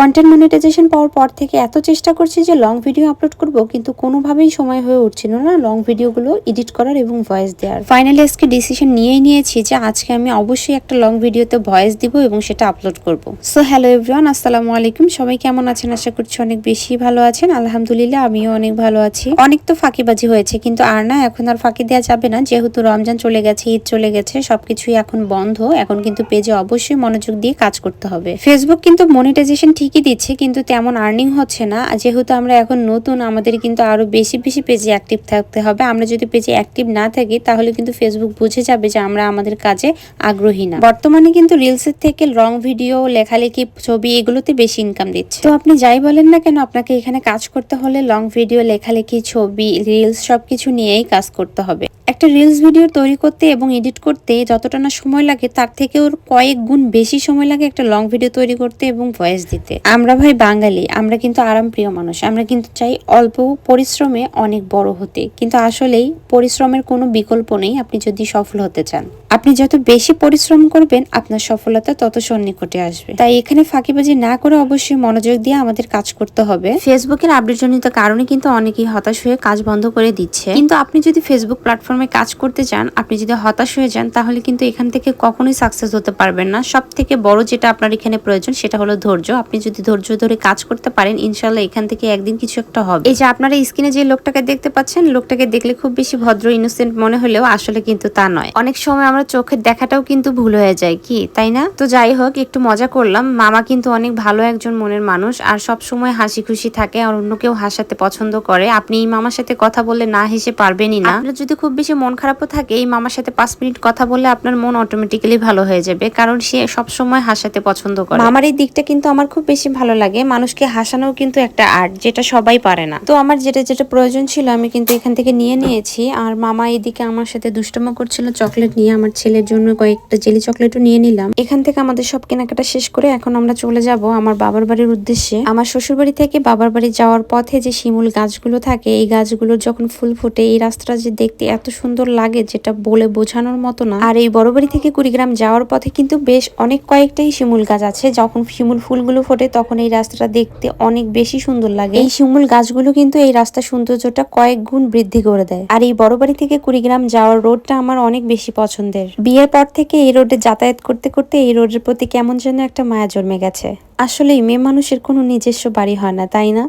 Content monetization পাওয়ার পর থেকে এত চেষ্টা করছি যে লং ভিডিও আপলোড করব, কিন্তু কোনোভাবেই সময় হয়ে উঠছিল না লং ভিডিওগুলো এডিট করার এবং ভয়েস দেওয়ার। ফাইনালি আজকে ডিসিশন নিয়েই নিয়েছি যে আজকে আমি অবশ্যই একটা লং ভিডিওতে ভয়েস দিব এবং সেটা আপলোড করব। সো হ্যালো এভরিওয়ান আসসালামু আলাইকুম। সবাই কেমন আছেন? আশা করছি অনেক বেশি ভালো আছেন। আলহামদুলিল্লাহ, আমিও অনেক ভালো আছি। অনেক তো ফাঁকিবাজি হয়েছে, কিন্তু আর না, এখন আর ফাঁকি দেওয়া যাবে না। যেহেতু রমজান চলে গেছে, ঈদ চলে গেছে, সবকিছুই এখন বন্ধ। এখন কিন্তু পেজে অবশ্যই মনোযোগ দিয়ে কাজ করতে হবে। ফেসবুক কিন্তু মনিটাইজেশন ঠিকই দিচ্ছে, কিন্তু তেমন আর্নিং হচ্ছে না। যেহেতু আমরা এখন নতুন, আমাদের কিন্তু আরও বেশি বেশি পেজে অ্যাক্টিভ থাকতে হবে। আমরা যদি পেজে অ্যাক্টিভ না থাকি, তাহলে কিন্তু ফেসবুক বুঝে যাবে যে আমরা আমাদের কাজে আগ্রহী না। বর্তমানে কিন্তু রিলসের থেকে লং ভিডিও লেখালেখি ছবি, এগুলোতে বেশি ইনকাম দিচ্ছে। তো আপনি যাই বলেন না কেন, আপনাকে এখানে কাজ করতে হলে লং ভিডিও লেখালেখি ছবি রিলস সবকিছু নিয়েই কাজ করতে হবে। একটা রিলস ভিডিও তৈরি করতে এবং এডিট করতে যতটা না সময় লাগে, তার থেকে ওর কয়েক গুণ বেশি সময় লাগে একটা লং ভিডিও তৈরি করতে এবং ভয়েস দিতে। আমরা ভাই বাঙালি, আমরা কিন্তু আরাম প্রিয় মানুষ, আমরা কিন্তু চাই অল্প পরিশ্রমে অনেক বড় হতে। কিন্তু আসলেই পরিশ্রমের কোনো বিকল্প নেই, আপনি যদি সফল হতে চান। আপনি যত বেশি পরিশ্রম করবেন, আপনার সফলতা তত সন্নিকটে আসবে। তাই এখানে ফাঁকিবাজি না করে অবশ্যই মনোযোগ দিয়ে আমাদের কাজ করতে হবে। ফেসবুকের আপডেটজনিত কারণে কিন্তু অনেকেই হতাশ হয়ে কাজ বন্ধ করে দিচ্ছে। কিন্তু আপনি যদি ফেসবুক প্ল্যাটফর্মে কাজ করতে চান, আপনি যদি হতাশ হয়ে যান, তাহলে কিন্তু এখান থেকে কখনোই সাকসেস হতে পারবেন না। সব থেকে বড় যেটা আপনার এখানে প্রয়োজন, সেটা হলো ধৈর্য। আপনি যদি ধৈর্য ধরে কাজ করতে পারেন ইনশাল্লাহ এখান থেকে একদিন কিছু একটা হবে। এই যে আপনারা স্ক্রিনে যে লোকটাকে দেখতে পাচ্ছেন, লোকটাকে দেখলে খুব বেশি ভদ্র ইনোসেন্ট মনে হলেও আসলে কিন্তু তা নয়। অনেক সময় আমরা চোখের দেখাটাও কিন্তু ভুল হয়ে যায়, কি? তাই না? তো যাই হোক, একটু মজা করলাম। মামা কিন্তু অনেক ভালো একজন মনের মানুষ আর সব সময় হাসি খুশি থাকে আর অন্য কেউ হাসাতে পছন্দ করে। আপনি এই মামার সাথে কথা বললে না হেসে পারবেনই না। যদি খুব বেশি মন খারাপও থাকে, এই মামার সাথে পাঁচ মিনিট কথা বললে আপনার মন অটোমেটিক্যালি ভালো হয়ে যাবে, কারণ সে সব সময় হাসাতে পছন্দ করে। মামার এই দিকটা কিন্তু আমার খুব বেশি ভালো লাগে, মানুষকে হাসানো কিন্তু একটা আর্ট যেটা সবাই পারে না। তো আমার যেটা যেটা প্রয়োজন ছিল আমি কিন্তু এখান থেকে নিয়ে নিয়েছি, আর মামা এদিকে আমার সাথে দুষ্টমো করছিল, চকলেট নিয়ে আমার ছেলের জন্য কয়েকটা জেলি চকলেটও নিয়ে নিলাম। এখান থেকে আমাদের সব কেনাকাটা শেষ করে এখন আমরা চলে যাব আমার বাবার বাড়ির উদ্দেশ্যে। আমার শ্বশুর বাড়ি থেকে বাবার বাড়ি যাওয়ার পথে যে শিমুল গাছগুলো থাকে, এই গাছগুলোর যখন ফুল ফুটে, এই রাস্তাটা যে দেখতে এত সুন্দর লাগে যেটা বলে বোঝানোর মতো না। আর এই বড় বাড়ি থেকে কুড়িগ্রাম যাওয়ার পথে কিন্তু বেশ অনেক কয়েকটাই শিমুল গাছ আছে। যখন শিমুল ফুলগুলো ফোটে তখন এই রাস্তাটা দেখতে অনেক বেশি সুন্দর লাগে। এই শিমুল গাছগুলো কিন্তু এই রাস্তার সৌন্দর্যটা কয়েক গুণ বৃদ্ধি করে দেয়। আর এই বড় বাড়ি থেকে কুড়িগ্রাম যাওয়ার রোডটা আমার অনেক বেশি পছন্দের। বিয়ের পর থেকে এই রোডে যাতায়াত করতে করতে এই রোডের প্রতি কেমন যেন একটা মায়া জন্মে গেছে। আসলেই মেয়ে মানুষের কোনো নিজস্ব বাড়ি হয় না, তাই না?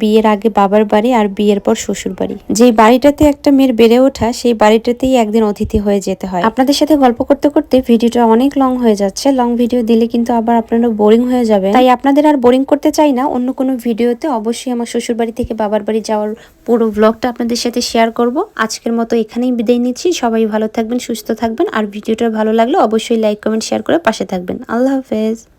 বিয়ের আগে বাবার বাড়ি আর বিয়ের পর শ্বশুর বাড়ি। যেই বাড়িটাতে একটা মেয়ের বেড়ে ওঠা, সেই বাড়িটাতেই একদিন অতিথি হয়ে যেতে হয়। আপনাদের সাথে গল্প করতে করতে ভিডিওটা অনেক লং হয়ে যাচ্ছে। লং ভিডিও দিলে কিন্তু আবার আপনারা বোরিং হয়ে যাবে তাই আপনাদের আর বোরিং করতে চাই না। অন্য কোনো ভিডিওতে অবশ্যই আমার শ্বশুর বাড়ি থেকে বাবার বাড়ি যাওয়ার পুরো ব্লগটা আপনাদের সাথে শেয়ার করব। আজকের মতো এখানেই বিদায় নিচ্ছি। সবাই ভালো থাকবেন, সুস্থ থাকবেন। আর ভিডিওটা ভালো লাগলে অবশ্যই লাইক কমেন্ট শেয়ার করে পাশে থাকবেন। আল্লাহ হাফেজ।